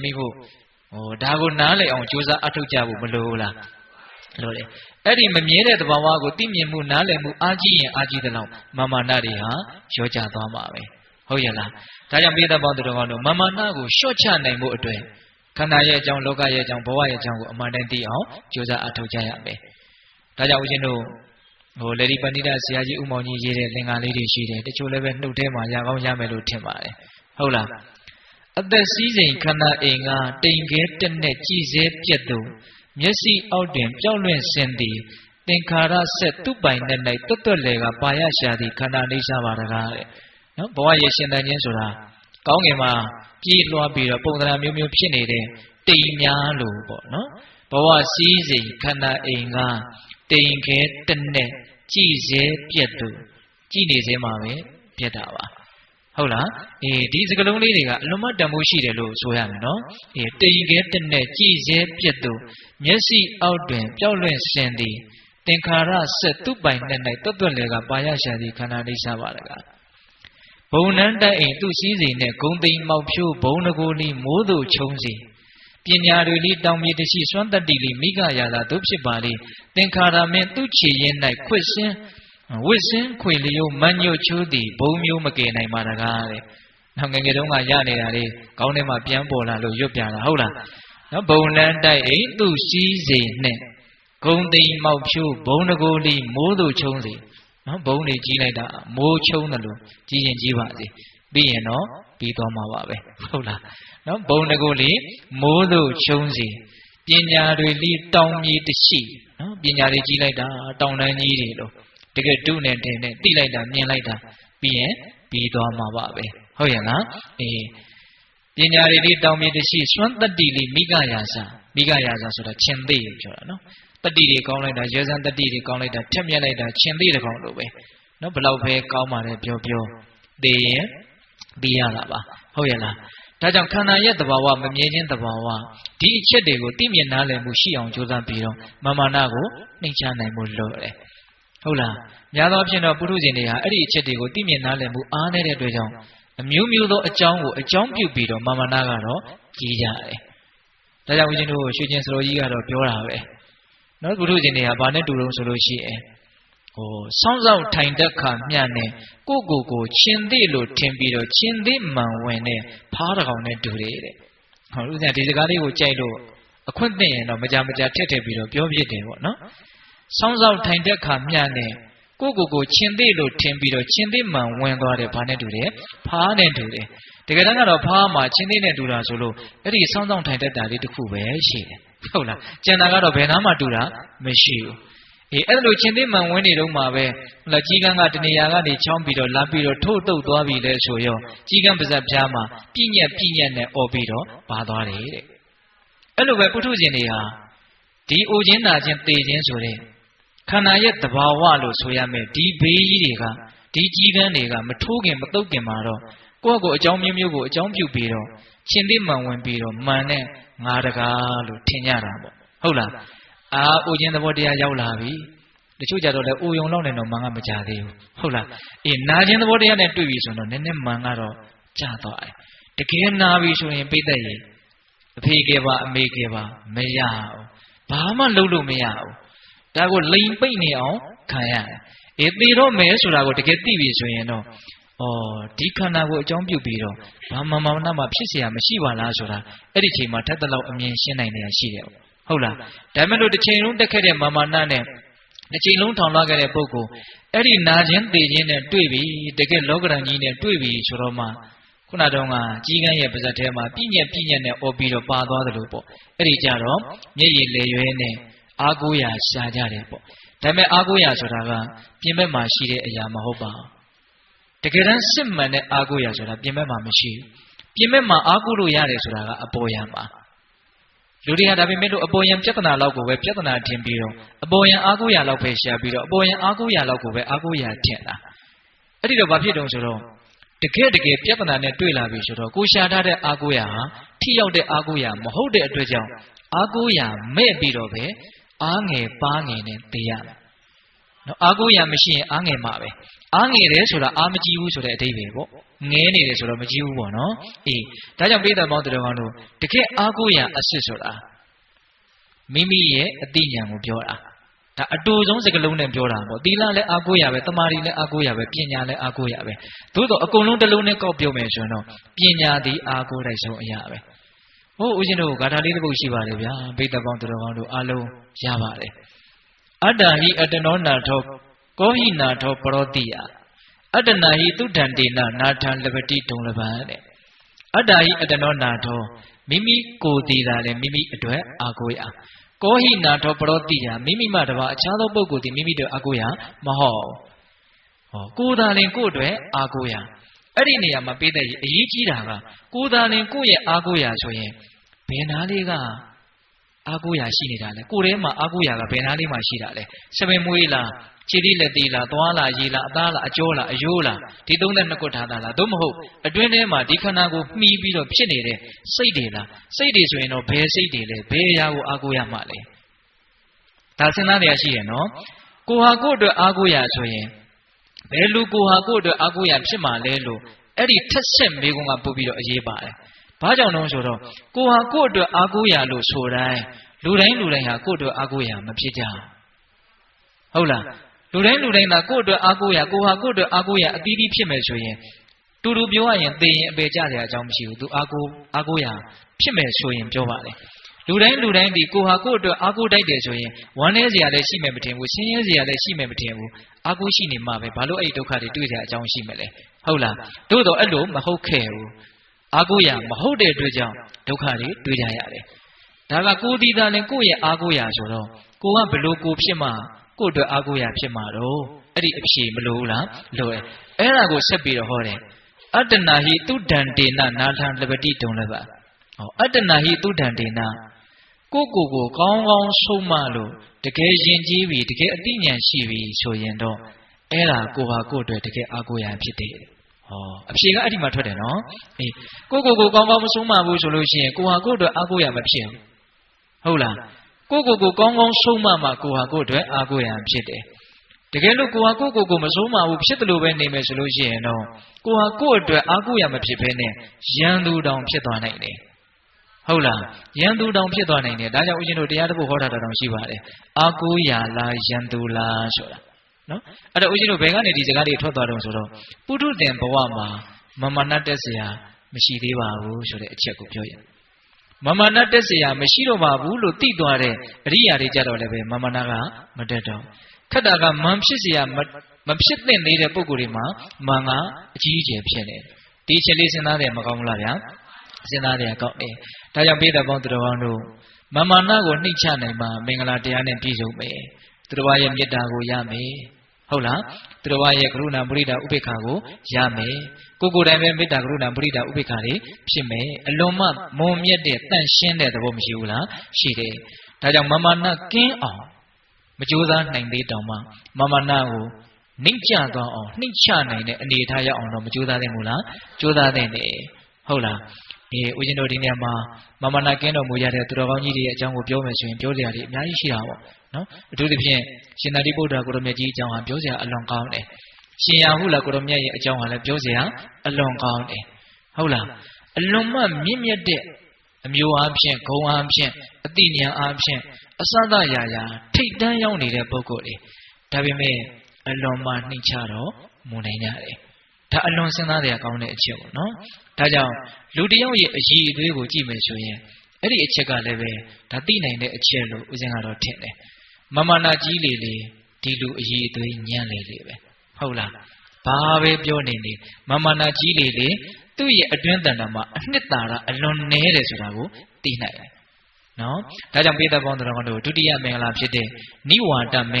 မိဖို့ဟိုဒါကိုနားလည်အောင်ကြိုးစားအထောက်ကြဖို့မလိုဘူးလားလို့လေအဲ့ဒီမမြဲတဲ့သဘာဝကိုသိမြင်မှုနားလည်မှုအားကြီးရင်အားကြီးသလောက်မာမာနတွေဟာရောကြသွားမှာပဲဟုတ်ရဲ့လားဒါကြောင့်ပိဋကပေါင်းသူတော်ကောင်းတို့မာမာနကိုရှော့ချနိုင်မှုအတွက်ခန္ဓာရဲ့အကြောင်းလောကရဲ့အကြောင်းဘဝရဲ့အကြောင်းကိုအမှန်တန်သိအောင်ကြိုးစားအထောက်ကြရမယ်ဒါကြောင့်ဦးဇင်းတို့ဟိုလေဒီပဏိတဆရာကြီးဦးမောင်ကြီးရေးတဲ့သင်္ကာလေးတွေရှိတယ်တချို့လည်းပဲနှုတ်ထဲမှာရကောင်းရမယ်လို့ထင်ပါတယ်ဟုတ်လား အသက်စည်းစိမ်ခန္ဓာအိမ်ကတိမ်ခဲတက်နဲ့ကြည်စဲပြက်သူမျက်စိအောက်တွင်ပျောက်လွင့်စင်သည်သင်္ခါရဆက်သူ့ပိုင်နဲ့၌တွတ်တွတ်လေကပါရရှာသည်ခန္ဓာအိဋ္ဌပါတကားတဲ့နော်ဘဝရဲ့ရှင်တန်ခြင်းဆိုတာကောင်းငင်မှာပြေးလွှားပြီးတော့ပုံသဏ္ဍာန်မျိုးမျိုးဖြစ်နေတဲ့တိမ်များလို့ပေါ့နော်ဘဝစည်းစိမ်ခန္ဓာအိမ်ကတိမ်ခဲတက်နဲ့ကြည်စဲပြက်သူကြည်နေစဲမှာပဲပြက်တာပါ ဟုတ်လားအေးဒီစကလုံးလေးတွေကအလွန်မှတန်ဖိုးရှိတယ်လို့ဆိုရမယ်နော်အေးတိမ်ခဲတက်နဲ့ကြည်စဲပြက်သူမျက်စိအောက်တွင်ပျောက်လွင့်စင်သည်သင်္ခါရဆက်သူ့ပိုင်နဲ့၌တွတ်တွတ်လေကပါရရှာသည်ခန္ဓာအိဋ္ဌပါတကားဘုံနန်းတိုက်အိမ်သူ့စည်းစိမ်နဲ့ဂုံသိမ်မောက်ဖြိုးဘုံတကူလီမိုးတို့ချုံစီပညာတွေလီတောင်မြေတရှိစွမ်းတတ္တိလီမိဂရာသာတို့ဖြစ်ပါလေသင်္ခါရမင်းသူ့ခြေရင်၌ခွစ်စင်း ဝစ်စင်းခွေလျိုးမညွတ်ချိုးသည်ဘုံမျိုးမကယ်နိုင်ပါတကားတဲ့နောက်ငယ်ငယ်တုန်းကရနေတာလေကောင်းထဲမှာပြန်ပေါ်လာလို့ရွတ်ပြတာဟုတ်လားနော်ဘုံလန်းတိုက်အိမ်သူ့စည်းစိမ်နဲ့ဂုံသိမ်မောက်ဖြိုးဘုံတကိုလီမိုးတို့ချုံစီနော်ဘုံတွေကြီးလိုက်တာမိုးချုံတယ်လို့ကြီးရင်ကြီးပါစေပြီးရင်တော့ပြီးသွားမှာပါပဲဟုတ်လားနော်ဘုံတကိုလီမိုးတို့ချုံစီပညာတွေလီတောင်မြေတရှိနော်ပညာတွေကြီးလိုက်တာတောင်တန်းကြီးတွေလို့ တကယ်တုနဲ့တင်နဲ့တိလိုက်တာမြင်လိုက်တာပြီးရင်ပြီးသွားမှာပါပဲဟုတ်ရဲ့လားအေးပညာတွေလီတောင်မြေတရှိစွမ်းတတ္တိလီမိဂယာစာမိဂယာစာဆိုတာချင်းသိပြောတာနော်တတိတွေကောင်းလိုက်တာရဲစံတတိတွေကောင်းလိုက်တာထက်မြက်လိုက်တာရှင်သိတဲ့ကောင်လိုပဲနော်ဘလောက်ပဲကောင်းပါလေပြောပြောသိရင်ပြီးရတာပါဟုတ်ရဲ့လားဒါကြောင့်ခန္ဓာရဲ့သဘာဝမမြဲခြင်းသဘာဝဒီအချက်တွေကိုသိမြင်နားလည်မှုရှိအောင်ကြိုးစားပြီးတော့မာမာနကိုနှိမ်ချနိုင်မှုလိုတယ် ဟုတ်လားများသောအားဖြင့်တော့ပုထုဇဉ်တွေဟာအဲ့ဒီအချက်တွေကိုသိမြင်နားလည်မှုအားနည်းတဲ့အတွက်ကြောင့်အမျိုးမျိုးသောအကြောင်းကိုအကြောင်းပြုပြီးတော့မာမာနကတော့ကြီးကြတယ်ဒါကြောင့်ဦးဇင်းတို့ရွှေကျင်စတော်ကြီးကတော့ပြောတာပဲနော်ပုထုဇဉ်တွေကဘာနဲ့တူတုံးဆိုလို့ရှိရင်ဟိုစောင်းစောင်းထိုင်တက်ခါမျှနဲ့ကိုကိုကိုချင်းသိလို့ထင်ပြီးတော့ချင်းသိမှန်ဝင်နဲ့ဖားတကောင်နဲ့တူတယ်တဲ့ဟောဥစဉ်ဒီစကားလေးကိုကြိုက်လို့အခွင့်သိရင်တော့မကြမကြထက်ထက်ပြီးတော့ပြောပြတယ်ပေါ့နော် စောင်းစောင်းထိုင်တက်ခါမျှနဲ့ကိုကိုကိုချင်းသိလို့ထင်ပြီးတော့ချင်းသိမှန်ဝင်သွားတယ်ဘာနဲ့တူတယ်ဖားနဲ့တူတယ်တကယ်တမ်းကတော့ဖားမှာချင်းသိနဲ့တူတာဆိုလို့အဲ့ဒီစောင်းစောင်းထိုင်တက်တာလေးတစ်ခုပဲရှိတယ်ဟုတ်လားကျန်တာကတော့ဘယ်နာမှတူတာမရှိဘူးအေးအဲ့လိုချင်းသိမှန်ဝင်နေတော့မှပဲဟလာကြီးကန်းကတနေရာကနေချောင်းပြီးတော့လာပြီးတော့ထို့တုတ်သွားပြီလဲဆိုရောကြီးကန်းပါဇက်ပြားမှာပြညက်ပြညက်နဲ့អော်ပြီးတော့ပါသွားတယ်တဲ့အဲ့လိုပဲပုထုဇဉ်တွေဟာဒီအိုခြင်းနာခြင်းသေခြင်းဆိုတဲ့ ခန္ဓာရဲ့သဘာဝလို့ဆိုရမယ်ဒီဘေးကြီးတွေကဒီကြီးကန်းတွေကမထိုးခင်မတုတ်ခင်မှာတော့ကိုယ့်ကိုအကြောင်းမျိုးမျိုးကိုအကြောင်းပြုပြီးတော့ချင်းသိမှန်ဝင်ပြီးတော့မှန်တဲ့ငါတကားလို့ထင်ကြတာပေါ့ဟုတ်လားအာအိုခြင်းသဘောတရားရောက်လာပြီတချို့ကြတော့လေအိုယုံလောက်နေတော့မန်ကမကြသေးဘူးဟုတ်လားအေးနာခြင်းသဘောတရားနဲ့တွေ့ပြီဆိုတော့နည်းနည်းမန်ကတော့ကြာသွားတယ်တကယ်နာပြီဆိုရင်ပိတ်သက်ရေအဖေကပါအမေကပါမရဘူးဘာမှလုပ်လို့မရဘူး ဒါကိုလိန်ပိတ်နေအောင်ခံရတယ်အေးသေတော့မယ်ဆိုတာကိုတကယ်သိပြီဆိုရင်တော့ဩဒီခန္ဓာကိုအကြောင်းပြုပြီးတော့ဘာမှမနာမှဖြစ်เสียမရှိပါလားဆိုတာအဲ့ဒီချိန်မှာထက်တလောက်အမြင်ရှင်းနိုင်နေရရှိတယ်ဟုတ်လားဒါမဲ့လို့တစ်ချိန်လုံးတက်ခဲ့တဲ့မာမာနနဲ့တစ်ချိန်လုံးထောင်လွှားခဲ့တဲ့ပုဂ္ဂိုလ်အဲ့ဒီနာခြင်းသိခြင်းနဲ့တွေ့ပြီတကယ်လောကရန်ကြီးနဲ့တွေ့ပြီဆိုတော့မှခုနတုန်းကကြီးကန်းရဲ့ပါဇက်ထဲမှာပြည့်ညက်ပြည့်ညက်နဲ့អော်ပြီးတော့ပါသွားတယ်လို့ပေါ့အဲ့ဒီကြတော့မျက်ရည်လေရွဲနဲ့ အာကိုရာရှာကြတယ်ပေါ့ဒါပေမဲ့အာကိုရာဆိုတာကပြင်ဘက်မှာရှိတဲ့အရာမဟုတ်ပါဘူးတကယ်တမ်းစစ်မှန်တဲ့အာကိုရာဆိုတာပြင်ဘက်မှာမရှိဘူးပြင်ဘက်မှာအာကိုလို့ရတယ်ဆိုတာကအပေါ်ယံပါလူတွေကဒါပေမဲ့လို့အပေါ်ယံပြဿနာလောက်ကိုပဲပြဿနာထင်ပြီးတော့အပေါ်ယံအာကိုရာလောက်ပဲရှာပြီးတော့အပေါ်ယံအာကိုရာလောက်ကိုပဲအာကိုရာထင်တာအဲ့ဒီတော့ဘာဖြစ်တုံဆိုတော့တကယ်တကယ်ပြဿနာနဲ့တွေ့လာပြီဆိုတော့ကိုရှာထားတဲ့အာကိုရာဟာထိရောက်တဲ့အာကိုရာမဟုတ်တဲ့အတွက်ကြောင့်အာကိုရာမဲ့ပြီးတော့ပဲ အားငယ်ပါငယ်နဲ့သိရတယ်နော်အာကိုရာမရှိရင်အားငယ်မှာပဲအားငယ်တယ်ဆိုတာအားမကြီးဘူးဆိုတဲ့အဓိပ္ပာယ်ပေါ့ငဲနေတယ်ဆိုတော့မကြီးဘူးပေါ့နော်အေးဒါကြောင့်ပိဋကပေါင်းတော်ကောင်းတို့တကယ်အားကိုးရအစ်စ်ဆိုတာမိမိရဲ့အသိဉာဏ်ကိုပြောတာဒါအတူဆုံးစကလုံးနဲ့ပြောတာပေါ့သီလလည်းအားကိုးရပဲတမာရီလည်းအားကိုးရပဲပညာလည်းအားကိုးရပဲသို့တော့အကုန်လုံးတစ်လုံးနဲ့ကောက်ပြောမယ်ဆိုရင်တော့ပညာသည်အားကိုးတိုက်ဆုံးအရာပဲ ဟိုဦးဇင်းတို့ဂါထာလေးတစ်ပုဒ်ရှိပါတယ်ဗျာပိဋကပေါင်းတော်ကောင်းတို့အားလုံးရပါတယ်အတ္တဟိအတ္တနောနာထောကောဟိနာထောပရောတိယအတ္တနာဟိသုဒ္ဓံတေနနာထံလပတိဒုံလပံတဲ့အတ္တဟိအတ္တနောနာထောမိမိကိုယ်တည်တာလည်းမိမိအတွက်အာကိုရကောဟိနာထောပရောတိယမိမိမှတပါအခြားသောပုဂ္ဂိုလ်သည်မိမိတို့အာကိုရမဟုတ်ဟောကိုယ်သာလင်ကိုယ်အတွက်အာကိုရအဲ့ဒီနေရာမှာပေးတဲ့အရေးကြီးတာကကိုယ်သာလင်ကိုယ့်ရဲ့အာကိုရဆိုရင် ဘယ်နာလေးကအာကိုရရှိနေတာလဲကိုယ်ထဲမှာအာကိုရကဘယ်နာလေးမှာရှိတာလဲစပင်မွေးလားခြေတိလက်သေးလားသွားလားရေလားအသားလားအကျောလားအယိုးလားဒီသုံးသက်နှစ်ခုထားတာလားသို့မဟုတ်အတွင်းထဲမှာဒီခန္ဓာကိုမှီပြီးတော့ဖြစ်နေတဲ့စိတ်တွေလားစိတ်တွေဆိုရင်တော့ဘယ်စိတ်တွေလဲဘယ်အရာကိုအားကိုးရမှာလဲဒါစဉ်းစားနေရရှိရနော်ကိုဟာကိုယ့်အတွက်အားကိုးရဆိုရင်ဘယ်လူကိုဟာကိုယ့်အတွက်အားကိုးရဖြစ်မှာလဲလို့အဲ့ဒီထက်ဆက်မေကုံကပို့ပြီးတော့အရေးပါတယ် ဘာကြောင့်လဲဆိုတော့ကိုဟာကိုယ့်အတွက်အားကိုးရလို့ဆိုတိုင်းလူတိုင်းလူတိုင်းဟာကိုယ့်အတွက်အားကိုးရမဖြစ်ကြဟုတ်လားလူတိုင်းလူတိုင်းသာကိုယ့်အတွက်အားကိုးရကိုဟာကိုယ့်အတွက်အားကိုးရအသီးသီးဖြစ်မယ်ဆိုရင်တူတူပြောရရင်သိရင်အပေကြစရာအကြောင်းမရှိဘူးသူအားကိုးအားကိုးရဖြစ်မယ်ဆိုရင်ပြောပါလေလူတိုင်းလူတိုင်းဒီကိုဟာကိုယ့်အတွက်အားကိုးတိုက်တယ်ဆိုရင်ဝမ်းနည်းစရာလည်းရှိမယ်မထင်ဘူးဆင်းရဲစရာလည်းရှိမယ်မထင်ဘူးအားကိုးရှိနေမှပဲဘာလို့အဲ့ဒီဒုက္ခတွေတွေ့ကြအကြောင်းရှိမလဲဟုတ်လားတို့တော့အဲ့လိုမဟုတ်ခဲ့ဘူး အားကိုးရမဟုတ်တဲ့အတွက်ကြောင့်ဒုက္ခတွေတွေ့ကြရတယ်ဒါကကိုယ်ဒီသားနဲ့ကိုယ့်ရဲ့အားကိုးရဆိုတော့ကိုကဘလို့ကိုဖြစ်မှကိုယ့်အတွက်အားကိုးရဖြစ်မှာတော့အဲ့ဒီအဖြေမလို့လားလို့အဲ့အဲ့ဒါကိုဆက်ပြီးတော့ဟောတယ်အတ္တနာဟိတုဒ္ဒံတေနနာထံလပတိတုံလည်းပါဟောအတ္တနာဟိတုဒ္ဒံတေနကိုကိုကိုကောင်းကောင်းဆုံးမလို့တကယ်ယဉ်ကျေးပြီတကယ်အသိဉာဏ်ရှိပြီဆိုရင်တော့အဲ့ဒါကိုဟာကိုအတွက်တကယ်အားကိုးရဖြစ်တယ်ဟော အဖြေကအဲ့ဒီမှာထွက်တယ်နော်အေးကိုကိုကိုကောင်းကောင်းမဆုံးမဘူးဆိုလို့ရှိရင်ကိုဟာကိုအတွက်အားကိုးရမဖြစ်ဘူးဟုတ်လားကိုကိုကိုကောင်းကောင်းဆုံးမမှကိုဟာကိုအတွက်အားကိုးရန်ဖြစ်တယ်တကယ်လို့ကိုဟာကိုကိုကိုမဆုံးမဘူးဖြစ်တယ်လို့ပဲနေမယ်ဆိုလို့ရှိရင်တော့ကိုဟာကိုအတွက်အားကိုးရမဖြစ်ဘဲနဲ့ရန်သူတောင်ဖြစ်သွားနိုင်တယ်ဟုတ်လားရန်သူတောင်ဖြစ်သွားနိုင်တယ်ဒါကြောင့်ဦးဇင်းတို့တရားတစ်ပုဒ်ဟောတာတောင်ရှိပါတယ်အားကိုးရလားရန်သူလားဆိုတာ နော်အဲ့တော့ဦးဇင်းတို့ဘယ်ကနေဒီစကားတွေထွက်သွားတော့ဆိုတော့ပုထုဇဉ်ဘဝမှာမမနတ်တက်เสียမရှိသေးပါဘူးဆိုတဲ့အချက်ကိုပြောရင်မမနာတက်เสียမရှိတော့ပါဘူးလို့သိသွားတဲ့အရိယာတွေကြတော့လည်းပဲမမနာကမတက်တော့ခက်တာကမန်ဖြစ်เสียမဖြစ်သင့်သေးတဲ့ပုံကိုယ်တွေမှာမန်ကအကြီးအကျယ်ဖြစ်နေတယ်ဒီချက်လေးစဉ်းစားတယ်မကောင်းဘူးလားဗျာစဉ်းစားတယ်ကောင်းတယ်ဒါကြောင့်ပိဿပေါင်းသူတော်ကောင်းတို့မမနာကိုနှိမ့်ချနိုင်မှာမင်္ဂလာတရားနဲ့ပြည့်စုံမယ် သူတော်ရဲ့မေတ္တာကိုရမယ်ဟုတ်လားသူတော်ရဲ့ကရုဏာပရိဒါဥပေက္ခကိုရမယ်ကိုကိုယ်တိုင်ပဲမေတ္တာကရုဏာပရိဒါဥပေက္ခတွေဖြစ်မယ်အလွန်မှမုံမြတ်တဲ့တန့်ရှင်းတဲ့သဘောမရှိဘူးလားရှိတယ်ဒါကြောင့်မမနာကင်းအောင်မကြိုးစားနိုင်သေးတောင်မှမမနာကိုနှိမ့်ချသွားအောင်နှိမ့်ချနိုင်တဲ့အနေအထားရောက်အောင်တော့မကြိုးစားသင့်ဘူးလားကြိုးစားသင့်တယ်ဟုတ်လားအေးဦးဇင်းတို့ဒီနေရာမှာမမနာကင်းတော်မူရတဲ့သူတော်ကောင်းကြီးတွေရဲ့အကြောင်းကိုပြောမယ်ဆိုရင်ပြောစရာတွေအများကြီးရှိတာပေါ့ နော်အထူးသဖြင့်ရှင်သာရိပုတ္တရာကိုရမြတ်ကြီးအကြောင်းဟာပြောစရာအလွန်ကောင်းတယ်ရှင်ရဟုလာကိုရမြတ်ရဲ့အကြောင်းဟာလည်းပြောစရာအလွန်ကောင်းတယ်ဟုတ်လားအလွန်မှမြင့်မြတ်တဲ့အမျိုးအားဖြင့်ဂုံအားဖြင့်အတိညာအားဖြင့်အစသရာရာထိတ်တန်းရောက်နေတဲ့ပုဂ္ဂိုလ်တွေဒါပေမဲ့အလွန်မှနှိမ့်ချတော့မုန်နိုင်ကြတယ်ဒါအလွန်စဉ်းစားရကောင်းတဲ့အချက်ပေါ့နော်ဒါကြောင့်လူတယောက်ရဲ့အည်အသွေးကိုကြည့်မယ်ဆိုရင်အဲ့ဒီအချက်ကလည်းပဲဒါသိနိုင်တဲ့အချက်လို့ဦးဇင်းကတော့ထင်တယ် မမနာကြီးလေလေဒီလူအည်အသွေးညံ့လေလေပဲဟုတ်လားဘာပဲပြောနေနေမမနာကြီးလေလေသူ့ရဲ့အတွင်းတန်တာမှာအနှစ်သာရအလွန်နည်းတယ်ဆိုတာကိုသိနိုင်တယ်နော်ဒါကြောင့်ပိဿပေါင်းတော်တို့ဒုတိယမင်္ဂလာဖြစ်တဲ့နိဝါဒမင်္ဂ